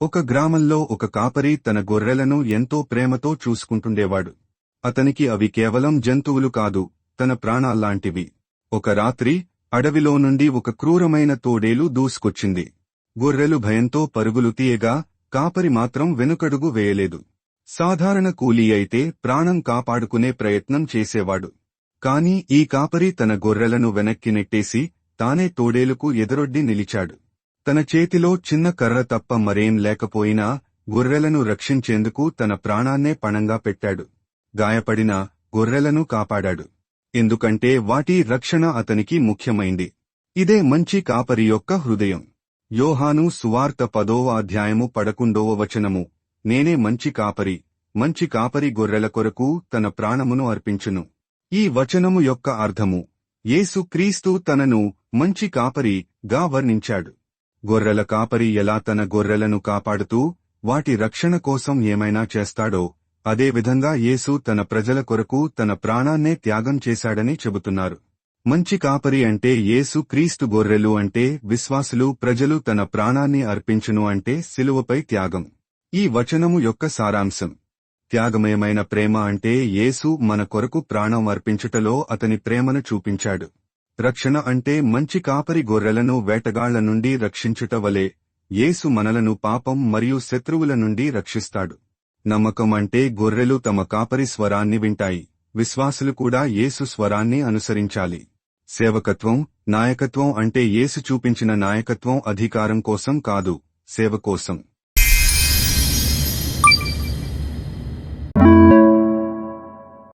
ఒక గ్రామంలో ఒక కాపరి తన గొర్రెలను ఎంతో ప్రేమతో చూసుకుంటుండేవాడు. అతనికి అవి కేవలం జంతువులు కాదు తన ప్రాణాల్లాంటివి. ఒక రాత్రి అడవిలో నుండి ఒక క్రూరమైన తోడేలు దూసుకొచ్చింది. గొర్రెలు భయంతో పరుగులు తీయగా కాపరి మాత్రం వెనుకడుగు వేయలేదు. సాధారణ కూలీ అయితే ప్రాణం కాపాడుకునే ప్రయత్నం చేసేవాడు. కాని ఈ కాపరి తన గొర్రెలను వెనక్కి నెట్టేసి తానే తోడేలుకు ఎదురొడ్డి నిలిచాడు. తన చేతిలో చిన్న కర్ర తప్ప మరేం లేకపోయినా గొర్రెలను రక్షించేందుకు తన ప్రాణాన్నే పణంగా పెట్టాడు. గాయపడిన గొర్రెలను కాపాడాడు. ఎందుకంటే వాటి రక్షణ అతనికి ముఖ్యమైంది. ఇదే మంచి కాపరి యొక్క హృదయం. యోహాను సువార్త పదోవ అధ్యాయము పడకుండోవ వచనము. నేనే మంచి కాపరి మంచి కాపరి గొర్రెల కొరకు తన ప్రాణమును అర్పించును. ఈ వచనము యొక్క అర్థము. యేసు క్రీస్తు తనను మంచి కాపరి గా వర్ణించాడు. గొర్రెల కాపరి ఎలా తన గొర్రెలను కాపాడుతూ వాటి రక్షణ కోసం ఏమైనా చేస్తాడో అదేవిధంగా యేసు తన ప్రజల కొరకు తన ప్రాణాన్నే త్యాగం చేశాడని చెబుతున్నారు. మంచి కాపరి అంటే యేసు క్రీస్తు గొర్రెలు అంటే విశ్వాసులు ప్రజలు తన ప్రాణాన్ని అర్పించును అంటే శిలువపై త్యాగం. ఈ వచనము యొక్క సారాంశం. త్యాగమయమైన ప్రేమ అంటే యేసు మన కొరకు ప్రాణం అర్పించుటలో అతని ప్రేమను చూపించాడు. రక్షణ అంటే మంచి కాపరి గొర్రెలను వేటగాళ్ళ నుండి రక్షించుట వలె యేసు మనలను పాపం మరియు శత్రువుల నుండి రక్షిస్తాడు. నమ్మకం అంటే గొర్రెలు తమ కాపరి స్వరాన్ని వింటాయి. విశ్వాసులు కూడా యేసు స్వరాన్ని అనుసరించాలి. సేవకత్వం నాయకత్వం అంటే యేసు చూపించిన నాయకత్వం అధికారం కోసం కాదు సేవ కోసం.